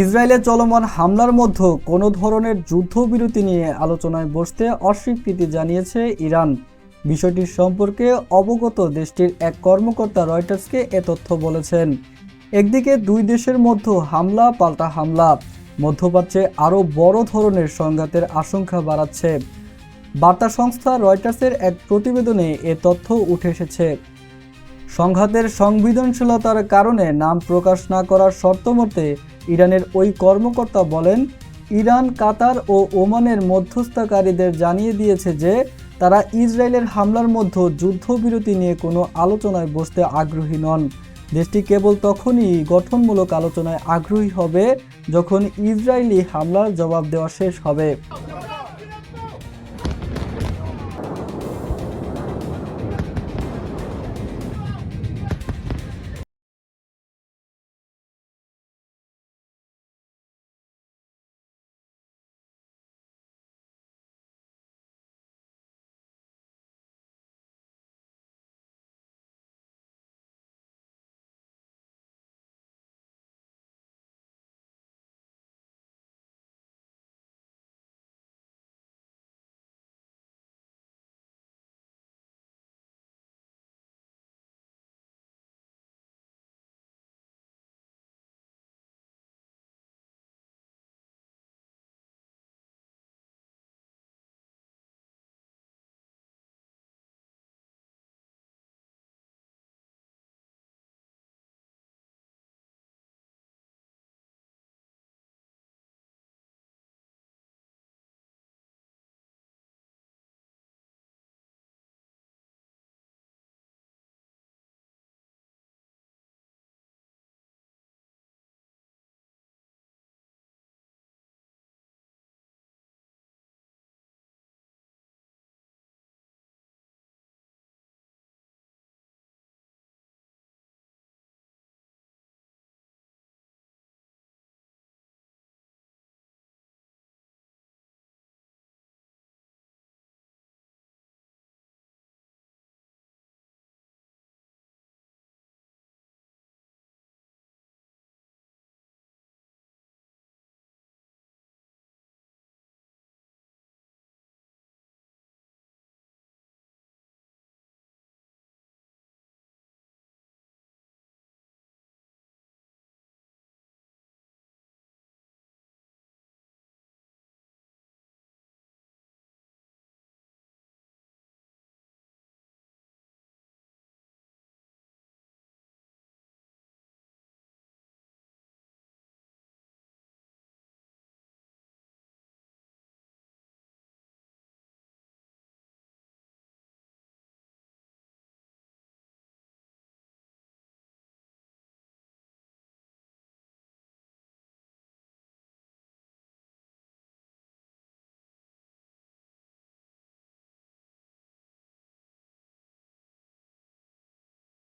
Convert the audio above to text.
ইসরায়েলে চলমান হামলার মধ্যে কোনো ধরনের যুদ্ধবিরতি নিয়ে আলোচনায় বসতে অস্বীকৃতি জানিয়েছে ইরান। বিষয়টির সম্পর্কে অবগত দেশটির এক কর্মকর্তা রয়টার্সকে এ তথ্য বলেছেন। একদিকে দুই দেশের মধ্যে হামলা পাল্টা হামলা, মধ্যপ্রাচ্যে আরও বড় ধরনের সংঘাতের আশঙ্কা বাড়াচ্ছে। বার্তা সংস্থা রয়টার্সের এক প্রতিবেদনে এ তথ্য উঠে এসেছে। সংঘাতের সংবেদনশীলতার কারণে নাম প্রকাশ না করার শর্ত মতে ইরানের ওই কর্মকর্তা বলেন, ইরান, কাতার ও ওমানের মধ্যস্থকারীদের জানিয়ে দিয়েছে যে তারা ইসরায়েলের হামলার মধ্যে যুদ্ধবিরতি নিয়ে কোনো আলোচনায় বসতে আগ্রহী নন। দেশটি কেবল তখনই গঠনমূলক আলোচনায় আগ্রহী হবে যখন ইসরায়েলি হামলার জবাব দেওয়া শেষ হবে।